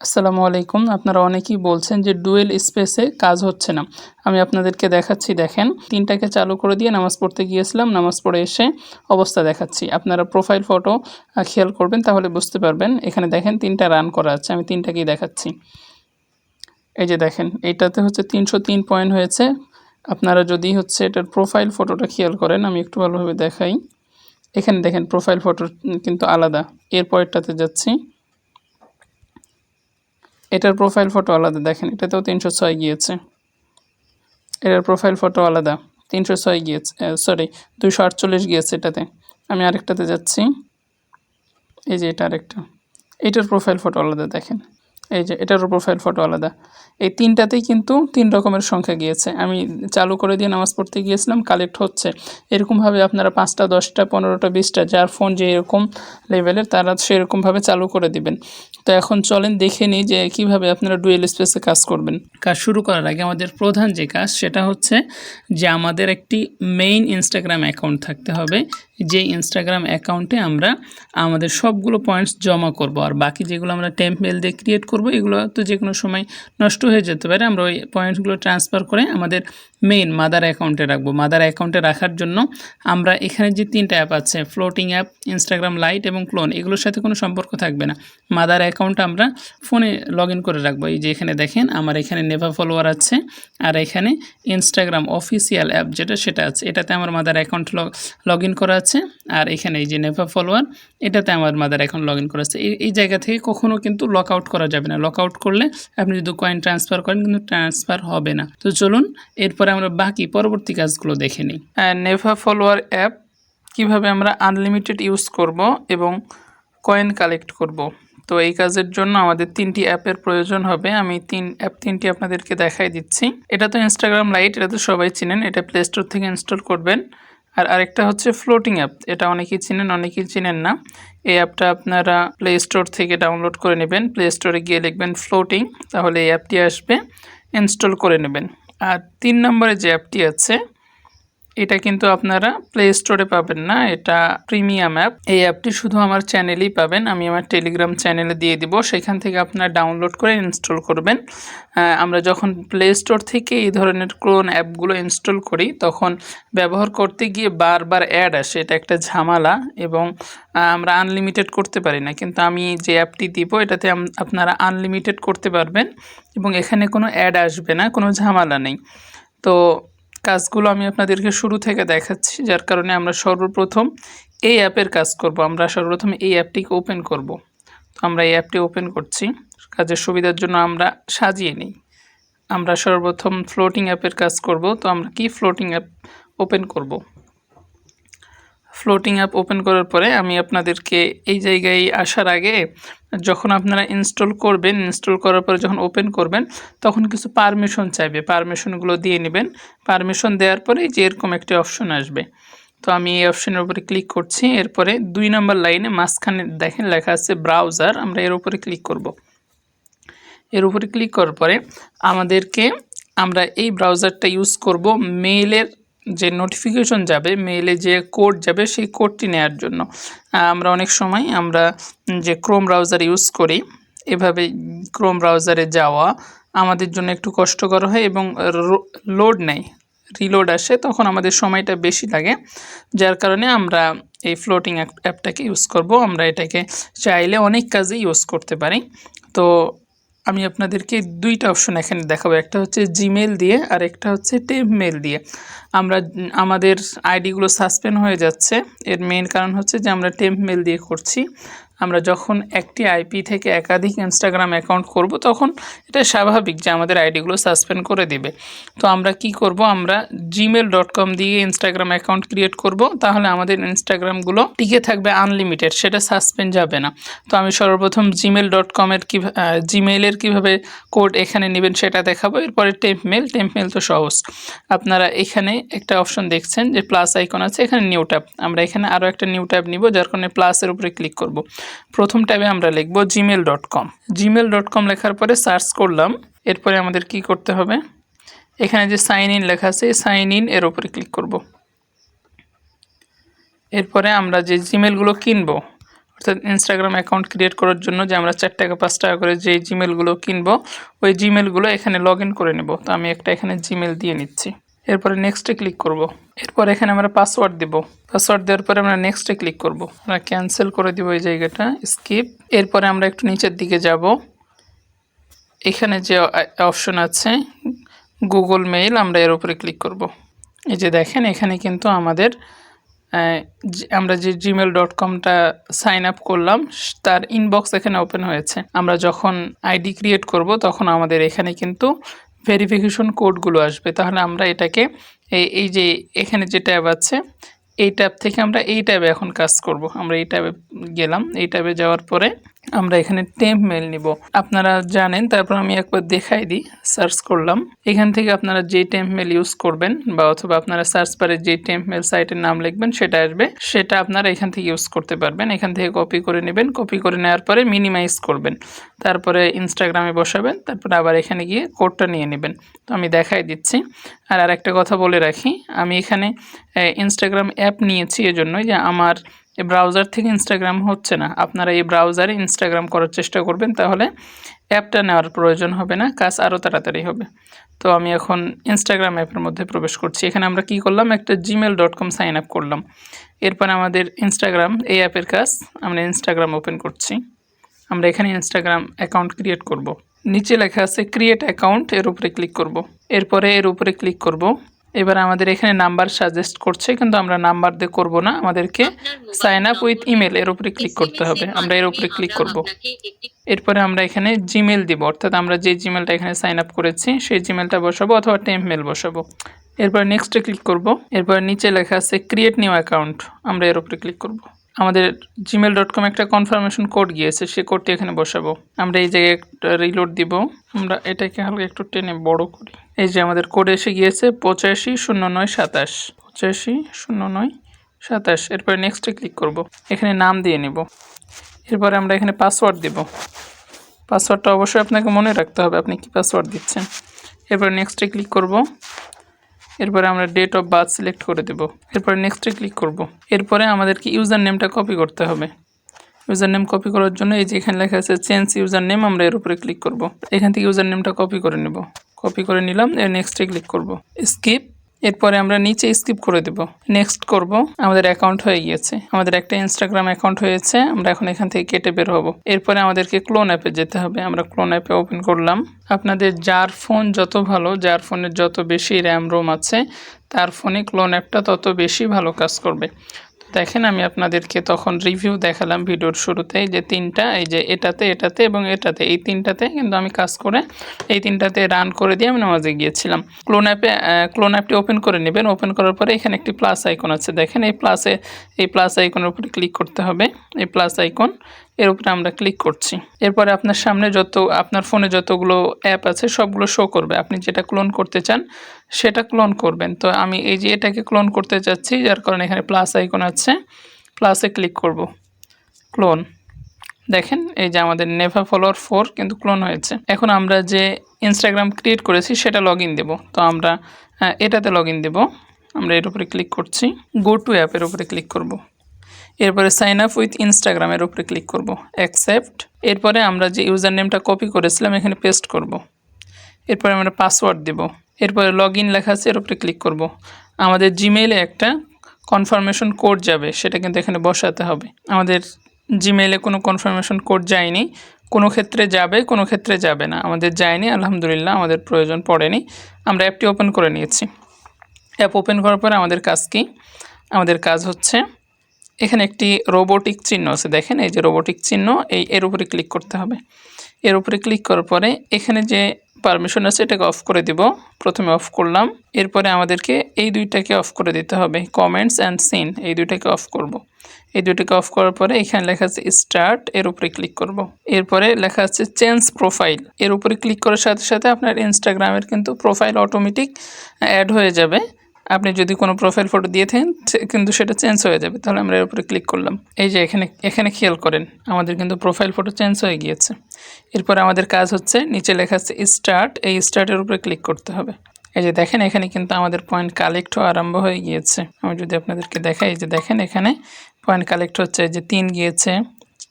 আসসালামু আলাইকুম। আপনারা অনেকেই বলছেন যে ডুয়েল স্পেসে কাজ হচ্ছে না। আমি আপনাদেরকে দেখাচ্ছি, দেখেন। তিনটাকে চালু করে দিয়ে নামাজ পড়তে গিয়েছিলাম। নামাজ পড়ে এসে অবস্থা দেখাচ্ছি। আপনারা প্রোফাইল ফটো খেয়াল করবেন তাহলে বুঝতে পারবেন। এখানে দেখেন তিনটা রান করা আছে। আমি তিনটাকেই দেখাচ্ছি। এই যে দেখেন এইটাতে হচ্ছে তিনশো তিন পয়েন্ট হয়েছে। আপনারা যদি হচ্ছে এটার প্রোফাইল ফটোটা খেয়াল করেন, আমি একটু ভালোভাবে দেখাই। এখানে দেখেন প্রোফাইল ফটো কিন্তু আলাদা। এরপরেরটাতে যাচ্ছি। এটার প্রোফাইল ফটো আলাদা, দেখেন, এটাতেও তিনশো ছয় গিয়েছে। এটার প্রোফাইল ফটো আলাদা, তিনশো ছয় গিয়েছে সরি দুশো আটচল্লিশ গিয়েছে এটাতে। আমি আরেকটাতে যাচ্ছি। এই যে এটা আরেকটা। এটার প্রোফাইল ফটো আলাদা, দেখেন। এই যে এটারও প্রোফাইল ফটো আলাদা। এই তিনটাতেই কিন্তু তিন রকমের সংখ্যা গিয়েছে। আমি চালু করে দিয়ে নামাজ পড়তে গিয়েছিলাম কালেক্ট হচ্ছে। এরকমভাবে আপনারা পাঁচটা, দশটা, পনেরোটা, বিশটা, যার ফোন যে এরকম লেভেলের তারা সেরকমভাবে চালু করে দিবেন। তো এখন চলেন দেখে নিই যে কীভাবে আপনারা ডুয়েল স্পেসে কাজ করবেন। কাজ শুরু করার আগে আমাদের প্রধান যে কাজ সেটা হচ্ছে যে আমাদের একটি মেইন ইনস্টাগ্রাম অ্যাকাউন্ট থাকতে হবে যে ইনস্টাগ্রাম অ্যাকাউন্টে আমরা আমাদের সবগুলো পয়েন্টস জমা করব। আর বাকি যেগুলো আমরা টেম্প মেল দিয়ে ক্রিয়েট করব, এগুলো তো যে কোনো সময় নষ্ট হয়ে যেতে পারে। আমরা ওই পয়েন্টসগুলো ট্রান্সফার করে আমাদের মেইন মাদার অ্যাকাউন্টে রাখব। মাদার অ্যাকাউন্টে রাখার জন্য আমরা এখানে যে তিনটা অ্যাপ আছে ফ্লোটিং অ্যাপ ইনস্টাগ্রাম লাইট এবং ক্লোন এগুলোর সাথে কোনো সম্পর্ক থাকবে না। মাদার অ্যাকাউন্ট আমরা ফোনে লগ করে রাখব। এই যে এখানে দেখেন, আমার এখানে নেভা ফলোয়ার আছে আর এখানে ইনস্টাগ্রাম অফিসিয়াল অ্যাপ যেটা, সেটা আছে। এটাতে আমার মাদার অ্যাকাউন্ট লগ ইন করা আর এখানে এই যে নেভা ফলোয়ার এটাতে আমার মাদার এখন লগ ইন করা আছে এই এই জায়গা থেকে কখনও কিন্তু লক আউট করা যাবে না। লক আউট করলে আপনি যদি কয়েন ট্রান্সফার করেন, কিন্তু ট্রান্সফার হবে না। তো চলুন, এরপরে আমরা বাকি পরবর্তী কাজগুলো দেখে নিই। নেভা ফলোয়ার অ্যাপ কীভাবে আমরা আনলিমিটেড ইউজ করব এবং কয়েন কালেক্ট করব? তো এই কাজের জন্য আমাদের তিনটি অ্যাপের প্রয়োজন হবে। আমি তিন অ্যাপ তিনটি আপনাদেরকে দেখাই দিচ্ছি। এটা তো ইনস্টাগ্রাম লাইট এটা তো সবাই চিনেন। এটা প্লে স্টোর থেকে ইনস্টল করবেন। আর আরেকটা হচ্ছে ফ্লোটিং অ্যাপ এটা অনেকেই চিনেন অনেকেই চিনেন না। এই অ্যাপটা আপনারা প্লে স্টোর থেকে ডাউনলোড করে নেবেন। প্লে স্টোরে গিয়ে লিখবেন ফ্লোটিং তাহলে এই অ্যাপটি আসবে। ইনস্টল করে নেবেন। আর তিন নম্বরে যে অ্যাপটি আছে এটা কিন্তু আপনারা প্লে স্টোরে পাবেন না। এটা প্রিমিয়াম অ্যাপ এই অ্যাপটি শুধু আমার চ্যানেলেই পাবেন। আমি আমার টেলিগ্রাম চ্যানেলে দিয়ে দিব। সেখান থেকে আপনারা ডাউনলোড করে ইনস্টল করবেন। আমরা যখন প্লে স্টোর থেকে এই ধরনের ক্লোন অ্যাপগুলো ইনস্টল করি, তখন ব্যবহার করতে গিয়ে বারবার অ্যাড আসে। এটা একটা ঝামেলা এবং আমরা আনলিমিটেড করতে পারি না। কিন্তু আমি যে অ্যাপটি দিব, এটাতে আপনারা আনলিমিটেড করতে পারবেন এবং এখানে কোনো অ্যাড আসবে না। কোনো ঝামেলা নেই। তো কাজগুলো আমি আপনাদেরকে শুরু থেকে দেখাচ্ছি, যার কারণে আমরা সর্বপ্রথম এই অ্যাপের কাজ করব। আমরা সর্বপ্রথম এই অ্যাপটিকে ওপেন করব। তো আমরা এই অ্যাপটি ওপেন করছি। কাজের সুবিধার জন্য আমরা সাজিয়ে নিই। আমরা সর্বপ্রথম ফ্লোটিং অ্যাপের কাজ করব। তো আমরা কি ফ্লোটিং অ্যাপ ওপেন করব? ফ্লোটিং অ্যাপ ওপেন করার পরে আমি আপনাদেরকে এই জায়গায় আসার আগে যখন আপনারা ইনস্টল করবেন ইনস্টল করার পরে যখন ওপেন করবেন, তখন কিছু পারমিশন চাইবে। পারমিশনগুলো দিয়ে নেবেন। পারমিশন দেওয়ার পরে যে এরকম একটি অপশন আসবে। তো আমি এই অপশনের উপরে ক্লিক করছি। এরপরে দুই নম্বর লাইনে মাঝখানে দেখেন লেখা আছে ব্রাউজার আমরা এর উপরে ক্লিক করব। এর উপরে ক্লিক করার পরে আমাদেরকে আমরা এই ব্রাউজারটা ইউজ করব মেইলের যে নোটিফিকেশন যাবে মেইলে যে কোড যাবে, সেই কোডটি নেওয়ার জন্য। আমরা অনেক সময় আমরা যে ক্রোম ব্রাউজার ইউজ করি, এভাবে ক্রোম ব্রাউজারে যাওয়া আমাদের জন্য একটু কষ্টকর হয় এবং লোড নেয়। রিলোড আসে, তখন আমাদের সময়টা বেশি লাগে। যার কারণে আমরা এই ফ্লোটিং অ্যাপটাকে ইউজ করব। আমরা এটাকে চাইলে অনেক কাজে ইউজ করতে পারি। তো আমি আপনাদেরকে দুইটা অপশন এখানে দেখাবো। একটা হচ্ছে জিমেল দিয়ে আর একটা হচ্ছে টেপ মেল দিয়ে। আমরা, আমাদের আইডিগুলো সাসপেন্ড হয়ে যাচ্ছে। এর মেন কারণ হচ্ছে যে আমরা টেম্প মেল দিয়ে করছি। আমরা যখন একটি আইপি থেকে একাধিক ইনস্টাগ্রাম অ্যাকাউন্ট করব, তখন এটা স্বাভাবিক যে আমাদের আইডিগুলো সাসপেন্ড করে দিবে। তো আমরা কি করব? আমরা জিমেল ডট কম দিয়ে ইনস্টাগ্রাম অ্যাকাউন্ট ক্রিয়েট করব। তাহলে আমাদের ইনস্টাগ্রামগুলো টিকে থাকবে আনলিমিটেড সেটা সাসপেন্ড যাবে না। তো আমি সর্বপ্রথম জিমেল ডট কমের কী জিমেলের কীভাবে কোড এখানে নেবেন সেটা দেখাবো। এরপরে টেম্প মেল টেম্প মেল তো সহজ। আপনারা এখানে একটা অপশন দেখছেন যে প্লাস আইকন আছে, এখানে নিউ ট্যাব আমরা এখানে আরও একটা নিউ ট্যাব নিব, যার কারণে প্লাসের উপরে ক্লিক করব। প্রথম ট্যাবে আমরা লিখব Gmail dot com Gmail dot com লেখার পরে সার্চ করলাম, এরপরে আমাদের কি করতে হবে? এখানে যে সাইন ইন লেখা আছে সাইন ইন এর উপরে ক্লিক করব। এরপরে আমরা যে জিমেলগুলো কিনবো, অর্থাৎ ইনস্টাগ্রাম অ্যাকাউন্ট ক্রিয়েট করার জন্য যে আমরা চার টাকা, পাঁচ টাকা করে যে জিমেলগুলো কিনবো, ওই জিমেলগুলো এখানে লগ করে নেব। তো আমি একটা এখানে জিমেল দিয়ে নিচ্ছি। এরপরে নেক্সটে ক্লিক করব। এরপর এখানে আমরা পাসওয়ার্ড দেব পাসওয়ার্ড দেওয়ার পরে আমরা নেক্সটে ক্লিক করব। আমরা ক্যান্সেল করে দিব এই জায়গাটা স্কিপ এরপরে আমরা একটু নিচের দিকে যাব এখানে যে অপশন আছে গুগল মেইল আমরা এর উপরে ক্লিক করব। এই যে দেখেন, এখানে কিন্তু আমাদের আমরা যে জিমেল ডট কমটা সাইন আপ করলাম, তার ইনবক্স এখানে ওপেন হয়েছে আমরা যখন আইডি ক্রিয়েট করব, তখন আমাদের এখানে কিন্তু ভেরিফিকেশন কোডগুলো আসবে, তাহলে আমরা এটাকে এই যে এখানে যে ট্যাব আছে, এই ট্যাব থেকে আমরা এই ট্যাবে এখন কাজ করব। আমরা এই ট্যাবে গেলাম, এই ট্যাবে যাওয়ার পরে আমরা এখানে টেম্প মেল নিব। আপনারা জানেন, তারপর আমি একবার দেখাই দিই সার্চ করলাম। এখান থেকে আপনারা যে টেম্প মেল ইউজ করবেন বা অথবা আপনারা সার্চ বারে যে টেম্প মেল সাইটের নাম লিখবেন, সেটা আসবে। সেটা আপনারা এখান থেকে ইউজ করতে পারবেন। এখান থেকে কপি করে নেবেন। কপি করে নেওয়ার পরে মিনিমাইজ করবেন। তারপরে ইনস্টাগ্রামে বসাবেন। তারপরে আবার এখানে গিয়ে কোডটা নিয়ে নেবেন। তো আমি দেখাই দিচ্ছি। আর আরেকটা কথা বলে রাখি। আমি এখানে ইনস্টাগ্রাম অ্যাপ নিয়েছি এজন্যই যে আমার এই ব্রাউজার থেকে ইনস্টাগ্রাম হচ্ছে না আপনারা এই ব্রাউজারে ইনস্টাগ্রাম করার চেষ্টা করবেন, তাহলে অ্যাপটা নেওয়ার প্রয়োজন হবে না, কাজ আরও তাড়াতাড়ি হবে তো আমি এখন ইনস্টাগ্রাম অ্যাপের মধ্যে প্রবেশ করছি এখানে আমরা কি করলাম একটা Gmail dot com sign up করলাম এরপর আমাদের ইনস্টাগ্রাম এই অ্যাপের কাজ আমরা ইনস্টাগ্রাম ওপেন করছি আমরা এখানে ইনস্টাগ্রাম অ্যাকাউন্ট ক্রিয়েট করব। নিচে লেখা আছে ক্রিয়েট অ্যাকাউন্ট এর উপরে ক্লিক করব। এরপরে এর উপরে ক্লিক করব। এবার আমাদের এখানে নাম্বার সাজেস্ট করছে কিন্তু আমরা নাম্বার দিয়ে করব না। আমাদেরকে সাইন আপ উইথ ইমেল এর উপরে ক্লিক করতে হবে। আমরা এর উপরে ক্লিক করব। এরপরে আমরা এখানে জিমেল দিব অর্থাৎ আমরা যে জিমেলটা এখানে সাইন আপ করেছি সেই জিমেলটা বসাবো অথবা টেমমেল মেল বসাবো। এরপর নেক্সটে ক্লিক করব। এরপর নিচে লেখা আছে ক্রিয়েট নিউ অ্যাকাউন্ট আমরা এর উপরে ক্লিক করব। আমাদের জিমেল ডট কম একটা কনফার্মেশন কোড গিয়েছে, সে কোডটি এখানে বসাবো। আমরা এই জায়গায় একটা রিলোড দিব। আমরা এটাকে হালকা একটু টেনে বড় করি। এই যে আমাদের কোড এসে গিয়েছে পঁচাশি শূন্য নয় সাতাশ। পঁচাশি শূন্য নয় সাতাশ। এরপরে নেক্সটে ক্লিক করব। এখানে নাম দিয়ে নিব। এরপরে আমরা এখানে পাসওয়ার্ড দেব। পাসওয়ার্ডটা অবশ্যই আপনাকে মনে রাখতে হবে, আপনি কি পাসওয়ার্ড দিচ্ছেন। এরপর নেক্সটে ক্লিক করব। এরপরে আমরা ডেট অফ বার্থ সিলেক্ট করে দেব। এরপরে নেক্সটে ক্লিক করব। এরপরে আমাদেরকে ইউজার নেমটা কপি করতে হবে। ইউজার নেম কপি করার জন্য এই যে এখানে লেখা আছে চেঞ্জ ইউজার নেম আমরা এর উপরে ক্লিক করব। এখান থেকে ইউজার নেমটা কপি করে নেব। কপি করে নিলাম, এর নেক্সটে ক্লিক করব। স্কিপ এরপরে আমরা নিচে স্কিপ করে দেব। নেক্সট করব। আমাদের অ্যাকাউন্ট হয়ে গিয়েছে। আমাদের একটা ইনস্টাগ্রাম অ্যাকাউন্ট হয়েছে। আমরা এখন এখান থেকে কেটে বের হব। এরপরে আমাদেরকে ক্লোন অ্যাপে যেতে হবে। আমরা ক্লোন অ্যাপে ওপেন করলাম। আপনাদের যার ফোন যত ভালো, যার ফোনের যত বেশি র্যাম রোম আছে, তার ফোনে ক্লোন অ্যাপটা তত বেশি ভালো কাজ করবে। দেখেন, আমি আপনাদেরকে তখন রিভিউ দেখালাম ভিডিওর শুরুতে যে তিনটা, এই যে এটাতে এটাতে এবং এটাতে। এই তিনটাতে কিন্তু আমি কাজ করে এই তিনটাতে রান করে দিয়ে আমি নামাজে গিয়েছিলাম। ক্লোন অ্যাপে ক্লোন অ্যাপটি ওপেন করে নেবেন। ওপেন করার পরে এখানে একটি প্লাস আইকন আছে। দেখেন, এই প্লাসে এই প্লাস আইকনের উপরে ক্লিক করতে হবে। এই প্লাস আইকন এর উপরে আমরা ক্লিক করছি। এরপরে আপনার সামনে যত, আপনার ফোনে যতগুলো অ্যাপ আছে, সবগুলো শো করবে। আপনি যেটা ক্লোন করতে চান, সেটা ক্লোন করবেন। তো আমি এই যে এটাকে ক্লোন করতে চাচ্ছি যার কারণে এখানে প্লাস আইকন আছে। প্লাসে ক্লিক করব। ক্লোন দেখেন, এই যে আমাদের নেভা ফলোয়ার ফোর কিন্তু ক্লোন হয়েছে। এখন আমরা যে ইনস্টাগ্রাম ক্রিয়েট করেছি, সেটা লগ ইন দেবো। তো আমরা এটাতে লগ ইন দেবো। আমরা এর উপরে ক্লিক করছি। গো টু অ্যাপের উপরে ক্লিক করব। এরপরে সাইন আপ উইথ ইনস্টাগ্রামের উপরে ক্লিক করব অ্যাকসেপ্ট এরপরে আমরা যে ইউজার নেমটা কপি করেছিলাম, এখানে পেস্ট করব। এরপরে আমরা পাসওয়ার্ড দেব। এরপরে লগ ইন লেখা আছে, এর উপরে ক্লিক করব। আমাদের জিমেইলে একটা কনফার্মেশন কোড যাবে, সেটা কিন্তু এখানে বসাতে হবে। আমাদের জিমেইলে কোনো কনফার্মেশন কোড যায়নি। কোনো ক্ষেত্রে যাবে, কোনো ক্ষেত্রে যাবে না। আমাদের যায়নি, আলহামদুলিল্লাহ, আমাদের প্রয়োজন পড়েনি। আমরা অ্যাপটি ওপেন করে নিয়েছি। অ্যাপ ওপেন করার পরে আমাদের কাজ কি? আমাদের কাজ হচ্ছে এখানে একটি রোবোটিক চিহ্ন আছে, দেখেন এই যে রোবোটিক চিহ্ন, এই এর উপরে ক্লিক করতে হবে এর উপরে ক্লিক করার পরে এখানে যে পারমিশন আছে, এটাকে অফ করে দিব প্রথমে অফ করলাম, এরপরে আমাদেরকে এই দুইটাকে অফ করে দিতে হবে কমেন্টস অ্যান্ড সিন এই দুইটাকে অফ করব। এই দুইটাকে অফ করার পরে এখানে লেখা আছে স্টার্ট এর উপরে ক্লিক করব। এরপরে লেখা আছে চেঞ্জ প্রোফাইল এর উপরে ক্লিক করার সাথে সাথে আপনার ইনস্টাগ্রামের কিন্তু প্রোফাইল অটোমেটিক অ্যাড হয়ে যাবে আপনি যদি কোনো প্রোফাইল ফটো দিয়ে থাকেন কিন্তু সেটা চেঞ্জ হয়ে যাবে। তাহলে আমরা এর উপরে ক্লিক করলাম। এই যে এখানে এখানে খেয়াল করেন, আমাদের কিন্তু প্রোফাইল ফটো চেঞ্জ হয়ে গিয়েছে। এরপর আমাদের কাজ হচ্ছে, নিচে লেখা আছে স্টার্ট এই স্টার্টের উপরে ক্লিক করতে হবে। এই যে দেখেন, এখানে কিন্তু আমাদের পয়েন্ট কালেক্ট হওয়া আরম্ভ হয়ে গিয়েছে। আমি যদি আপনাদেরকে দেখাই, এই যে দেখেন, এখানে পয়েন্ট কালেক্ট হচ্ছে, এই যে তিন গিয়েছে,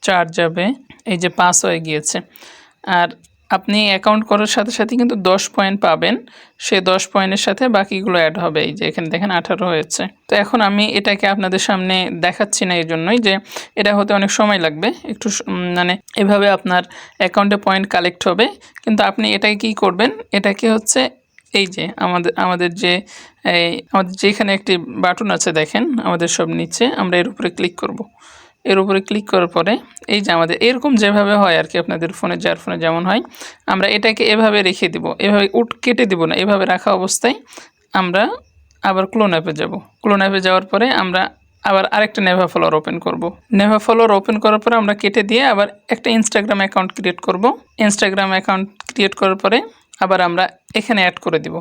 চার যাবে, এই যে পাঁচ হয়ে গিয়েছে। আর আপনি অ্যাকাউন্ট করার সাথে সাথে কিন্তু দশ পয়েন্ট পাবেন। সে দশ পয়েন্টের সাথে বাকিগুলো অ্যাড হবে। এই যে এখানে দেখেন আঠারো হয়েছে। তো এখন আমি এটাকে আপনাদের সামনে দেখাচ্ছি না এই জন্যই যে এটা হতে অনেক সময় লাগবে। একটু মানে এভাবে আপনার অ্যাকাউন্টে পয়েন্ট কালেক্ট হবে। কিন্তু আপনি এটাকে কী করবেন? এটাকে হচ্ছে এই যে আমাদের আমাদের যে আমাদের যেখানে একটি বাটন আছে দেখেন, আমাদের সব নিচে আমরা এর উপরে ক্লিক করব। এর উপরে ক্লিক করার পরে, এই যে আমাদের এরকম যেভাবে হয় আর কি আপনাদের ফোনে যার ফোনে যেমন হয়, আমরা এটাকে এভাবে রেখে দিব, এভাবে উঠ কেটে দিব না, এভাবে রাখা অবস্থায় আমরা আবার ক্লোন অ্যাপে যাব। ক্লোন অ্যাপে যাওয়ার পরে আমরা আবার আরেকটা নেভা ফলোয়ার ওপেন করব। নেভা ফলোয়ার ওপেন করার পরে আমরা কেটে দিয়ে আবার একটা ইনস্টাগ্রাম অ্যাকাউন্ট ক্রিয়েট করব। ইনস্টাগ্রাম অ্যাকাউন্ট ক্রিয়েট করার পরে আবার আমরা এখানে অ্যাড করে দিব।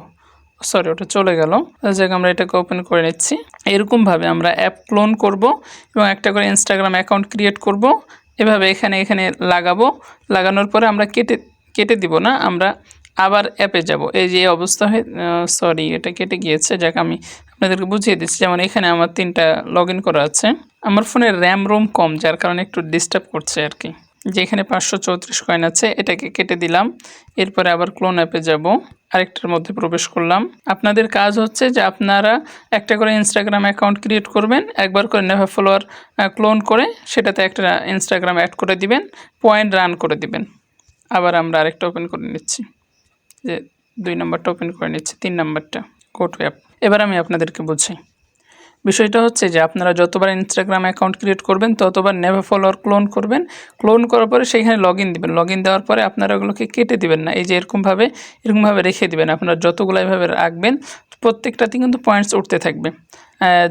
সরি ওটা চলে গেল। যাক আমরা এটাকে ওপেন করে নিচ্ছি। এরকমভাবে আমরা অ্যাপ ক্লোন করব এবং একটা করে ইনস্টাগ্রাম অ্যাকাউন্ট ক্রিয়েট করব। এভাবে এখানে এখানে লাগাবো। লাগানোর পরে আমরা কেটে কেটে দিব না, আমরা আবার অ্যাপে যাব। এই যে অবস্থা হয়ে সরি এটা কেটে গিয়েছে। যাক, আমি আপনাদেরকে বুঝিয়ে দিচ্ছি। যেমন এখানে আমার তিনটা লগ করা আছে। আমার ফোনে র্যাম রোম কম, যার কারণে একটু ডিস্টার্ব করছে আর কি। যেখানে পাঁচশো চৌত্রিশ কয়েন আছে, এটাকে কেটে দিলাম। এরপরে আবার ক্লোন অ্যাপে যাব। আরেকটার মধ্যে প্রবেশ করলাম। আপনাদের কাজ হচ্ছে যে আপনারা একটা করে ইনস্টাগ্রাম অ্যাকাউন্ট ক্রিয়েট করবেন, একবার করে নেভা ফলোয়ার ক্লোন করে সেটাতে একটা ইনস্টাগ্রাম অ্যাড করে দিবেন পয়েন্ট রান করে দিবেন। আবার আমরা আরেকটা ওপেন করে নিচ্ছি। যে দুই নম্বরটা ওপেন করে নিচ্ছি, তিন নম্বরটা কোট অ্যাপ এবার আমি আপনাদেরকে বুঝাই। বিষয়টা হচ্ছে যে আপনারা যতবার ইনস্টাগ্রাম অ্যাকাউন্ট ক্রিয়েট করবেন, ততবার নেভে ফলোয়ার ক্লোন করবেন। ক্লোন করার পরে সেইখানে লগ ইন দেবেন। লগ ইন দেওয়ার পরে আপনারা ওগুলোকে কেটে দিবেন না। এই যে এরকমভাবে এরকমভাবে রেখে দিবেন। আপনারা যতগুলো এভাবে রাখবেন প্রত্যেকটাতে কিন্তু পয়েন্টস উঠতে থাকবে।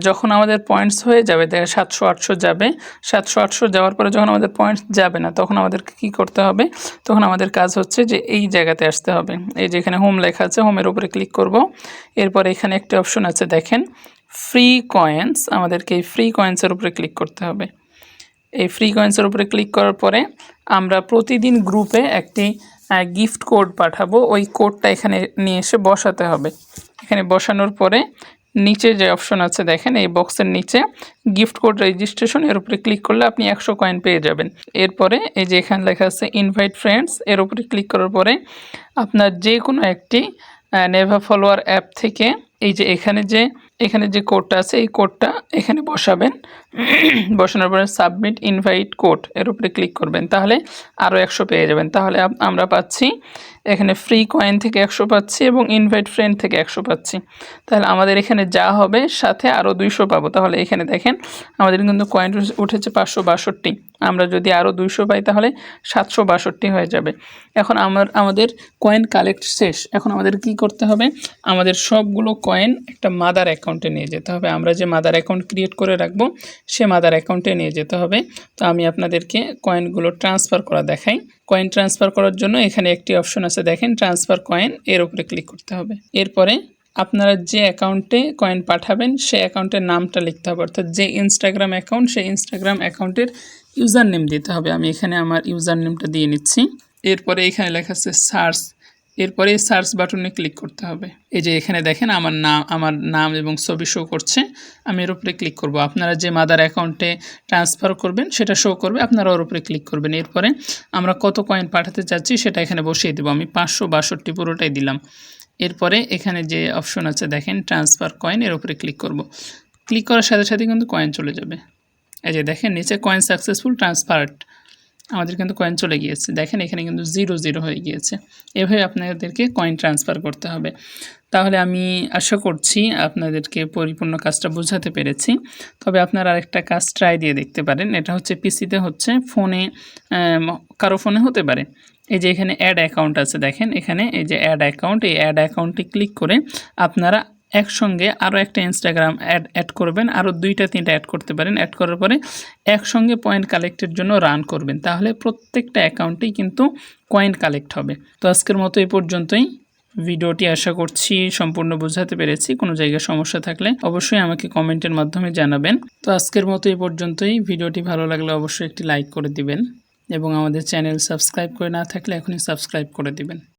যখন আমাদের পয়েন্টস হয়ে যাবে, দেখা সাতশো, আটশো যাবে, সাতশো, আটশো যাওয়ার পরে যখন আমাদের পয়েন্টস যাবে না, তখন আমাদেরকে কী করতে হবে? তখন আমাদের কাজ হচ্ছে যে এই জায়গাতে আসতে হবে। এই যে এখানে হোম লেখা আছে হোমের উপরে ক্লিক করব। এরপর এখানে একটি অপশন আছে, দেখেন। ফ্রি কয়েন্স আমাদেরকে এই ফ্রি কয়েন্সের উপরে ক্লিক করতে হবে। এই ফ্রি কয়েন্সের উপরে ক্লিক করার পরে আমরা প্রতিদিন গ্রুপে একটি গিফট কোড পাঠাবো। ওই কোডটা এখানে নিয়ে এসে বসাতে হবে। এখানে বসানোর পরে নিচে যে অপশন আছে দেখেন, এই বক্সের নিচে গিফট কোড রেজিস্ট্রেশন এর উপরে ক্লিক করলে আপনি একশো কয়েন পেয়ে যাবেন। এরপরে এই যে এখানে লেখা আছে ইনভাইট ফ্রেন্ডস এর উপরে ক্লিক করার পরে আপনার যে কোনো একটি নেভা ফলোয়ার অ্যাপ থেকে এই যে এখানে যে এখানে যে কোডটা আছে, এই কোডটা এখানে বসাবেন। বসানোর পরে সাবমিট ইনভাইট কোড এর উপরে ক্লিক করবেন। তাহলে আরও একশো পেয়ে যাবেন। তাহলে আমরা পাচ্ছি এখানে ফ্রি কয়েন থেকে একশো পাচ্ছি এবং ইনভাইট ফ্রেন্ড থেকে একশো পাচ্ছি। তাহলে আমাদের এখানে যা হবে, সাথে আরও দুইশো পাবো। তাহলে এখানে দেখেন, আমাদের কিন্তু কয়েন উঠেছে পাঁচশো বাষট্টি। আমরা যদি আরও দুইশো পাই, তাহলে সাতশো বাষট্টি হয়ে যাবে। এখন আমার, আমাদের কয়েন কালেক্ট শেষ। এখন আমাদের কি করতে হবে? আমাদের সবগুলো কয়েন একটা মাদার অ্যাকাউন্টে নিয়ে যেতে হবে। আমরা যে মাদার অ্যাকাউন্ট ক্রিয়েট করে রাখব, সে মাদার অ্যাকাউন্টে নিয়ে যেতে হবে। তো আমি আপনাদেরকে কয়েনগুলো ট্রান্সফার করা দেখাই। কয়েন ট্রান্সফার করার জন্য এখানে একটি অপশন আছে। দেখেন ট্রান্সফার কয়েন এর উপরে ক্লিক করতে হবে। এরপরে আপনারা যে অ্যাকাউন্টে কয়েন পাঠাবেন, সেই অ্যাকাউন্টের নামটা লিখতে হবে। অর্থাৎ যে ইনস্টাগ্রাম অ্যাকাউন্ট সেই ইনস্টাগ্রাম অ্যাকাউন্টের ইউজার নেম দিতে হবে। আমি এখানে আমার ইউজার নেমটা দিয়ে নিচ্ছি। এরপরে এখানে লেখা আছে সার্চ এরপরে সার্চ বাটনে ক্লিক করতে হবে। এই যে এখানে দেখেন আমার নাম আমার নাম এবং ছবি শো করছে। আমি এর উপরে ক্লিক করব। আপনারা যে মাদার অ্যাকাউন্টে ট্রান্সফার করবেন, সেটা শো করবে। আপনারা ওর উপরে ক্লিক করবেন। এরপরে আমরা কত কয়েন পাঠাতে চাচ্ছি, সেটা এখানে বসিয়ে দেবো। আমি পাঁচশো বাষট্টি পুরোটাই দিলাম। এরপরে এখানে যে অপশন আছে, দেখেন ট্রান্সফার কয়েন এর উপরে ক্লিক করব। ক্লিক করার সাথে সাথে কিন্তু কয়েন চলে যাবে। এই যে দেখেন, নিচে কয়েন সাকসেসফুল ট্রান্সফার্ড আমাদের কিন্তু কয়েন চলে গিয়েছে। দেখেন এখানে কিন্তু জিরো জিরো হয়ে গিয়েছে। এভাবে আপনাদেরকে কয়েন ট্রান্সফার করতে হবে। তাহলে আমি আশা করছি আপনাদেরকে পরিপূর্ণ কাজটা বোঝাতে পেরেছি। তবে আপনারা আরেকটা কাজ ট্রাই দিয়ে দেখতে পারেন। এটা হচ্ছে পিসিতে হচ্ছে ফোনে কারও ফোনে হতে পারে। এই যে এখানে অ্যাড অ্যাকাউন্ট আছে, দেখেন এখানে এই যে অ্যাড অ্যাকাউন্ট এই অ্যাড অ্যাকাউন্টে ক্লিক করে আপনারা একসঙ্গে আরও একটা ইনস্টাগ্রাম অ্যাড অ্যাড করবেন। আরও দুইটা, তিনটা অ্যাড করতে পারেন। অ্যাড করার পরে একসঙ্গে পয়েন্ট কালেক্টের জন্য রান করবেন। তাহলে প্রত্যেকটা অ্যাকাউন্টেই কিন্তু কয়েন কালেক্ট হবে। তো আজকের মতো এই পর্যন্তই। ভিডিওটি আশা করছি সম্পূর্ণ বোঝাতে পেরেছি। কোনো জায়গায় সমস্যা থাকলে অবশ্যই আমাকে কমেন্টের মাধ্যমে জানাবেন। তো আজকের মতো এই পর্যন্তই। ভিডিওটি ভালো লাগলে অবশ্যই একটি লাইক করে দিবেন। এবং আমাদের চ্যানেল সাবস্ক্রাইব করে না থাকলে এখনই সাবস্ক্রাইব করে দিবেন।